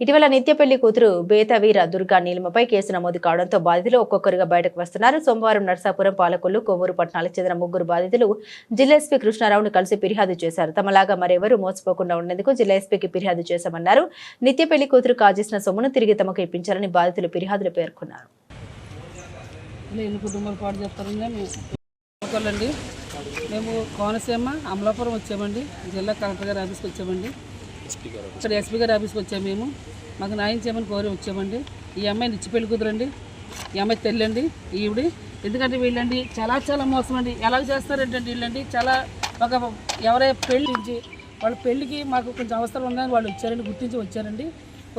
ఇటీవల నిత్య పెళ్ళి కూతురు బేతవీర దుర్గా నీలిమపై కేసు నమోదు కావడంతో బాధితులు ఒక్కొక్కరుగా బయటకు వస్తున్నారు. సోమవారం నర్సాపురం పాలకొల్లు కొవ్వూరు పట్టణాలకు చెందిన ముగ్గురు బాధితులు జిల్లా ఎస్పీ కృష్ణారావును కలిసి ఫిర్యాదు చేశారు. తమలాగా మరెవరూ మోసపోకుండా ఉండేందుకు జిల్లా ఎస్పీకి ఫిర్యాదు చేశామన్నారు. నిత్య పెళ్ళి కూతురు కాజేసిన సొమ్మును తిరిగి తమకు ఇప్పించాలని బాధితులు ఫిర్యాదులు పేర్కొన్నారు. మేము మేము కోనసీమ అమలాపురం వచ్చామండి. జిల్లా కలెక్టర్ గారి ఆఫీస్కి వచ్చామండి. ఇక్కడ ఎస్పీ గారి ఆఫీస్కి వచ్చాము మేము. మాకు న్యాయం చేయమని కోరి వచ్చామండి. ఈ అమ్మాయి నిచ్చి పెళ్ళి కూతురండి ఈ అమ్మాయి తెల్లండి ఈవిడి. ఎందుకంటే వీళ్ళండి చాలా చాలా మోసం అండి ఎలా చేస్తారంటే వీళ్ళండి? చాలా ఒక ఎవరై పెళ్ళి నుంచి వాళ్ళ పెళ్ళికి మాకు కొంచెం అవసరం ఉందని వాళ్ళు వచ్చారండి గుర్తించి వచ్చారండి.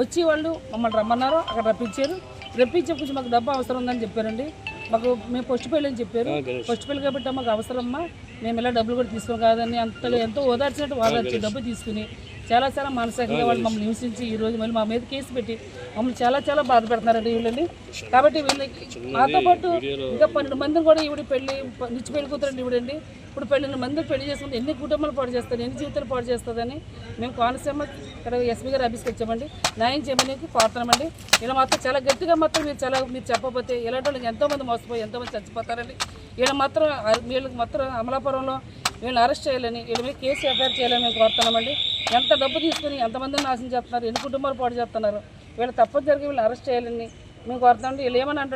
వచ్చి వాళ్ళు మమ్మల్ని రమ్మన్నారు అక్కడ రప్పించారు. రప్పించి కొంచెం మాకు డబ్బు అవసరం ఉందని చెప్పారండి. మాకు మేము ఫస్ట్ పెళ్ళి అని చెప్పారు. ఫస్ట్ పెళ్ళి కాబట్టి మాకు అవసరమ్మా. మేము ఇలా డబ్బులు కూడా తీసుకోం కాదని అంతగా ఎంతో ఓదార్చినట్టు ఓదార్చి డబ్బు తీసుకుని చాలా చాలా మానసికంగా వాళ్ళు మమ్మల్ని హింసించి ఈ రోజు మళ్ళీ మా మీద కేసు పెట్టి మమ్మల్ని చాలా చాలా బాధ పెడుతున్నారండి వీళ్ళని. కాబట్టి వీళ్ళకి మాతో పాటు ఇంకా పన్నెండు మందిని కూడా ఈవిడ పెళ్ళి నిచ్చి పెళ్ళి కూతురండి ఈవిడండి. ఇప్పుడు పన్నెండు మంది పెళ్ళి చేసుకుంటే ఎన్ని కుటుంబాలు పాడు చేస్తారు ఎన్ని జీవితాలు పాడు చేస్తుందని మేము కోనసీమ ఇక్కడ ఎస్పీ గారు ఆఫీస్కి వచ్చామండి. న్యాయం చేయమని కోరుతున్నామండి ఇలా మాత్రం చాలా గట్టిగా మాత్రం మీరు చాలా మీరు చెప్పకపోతే ఇలాంటి వాళ్ళకి ఎంతోమంది మోసపోయి ఎంతోమంది చచ్చిపోతారండి. వీళ్ళు మాత్రం వీళ్ళకి మాత్రం అమలాపురంలో వీళ్ళని అరెస్ట్ చేయాలని వీళ్ళ మీద కేసు ఎఫ్ఐఆర్ చేయాలని మేము కోరుతున్నామండి. ఎంత డబ్బు తీసుకుని ఎంతమందిని నాశనం చేస్తున్నారు? ఎన్ని కుటుంబాలు పాటు చేస్తున్నారు? వీళ్ళు తప్పనిసరిగా వీళ్ళని అరెస్ట్ చేయాలని మేము కోరుతామండి వీళ్ళు ఏమని అంటే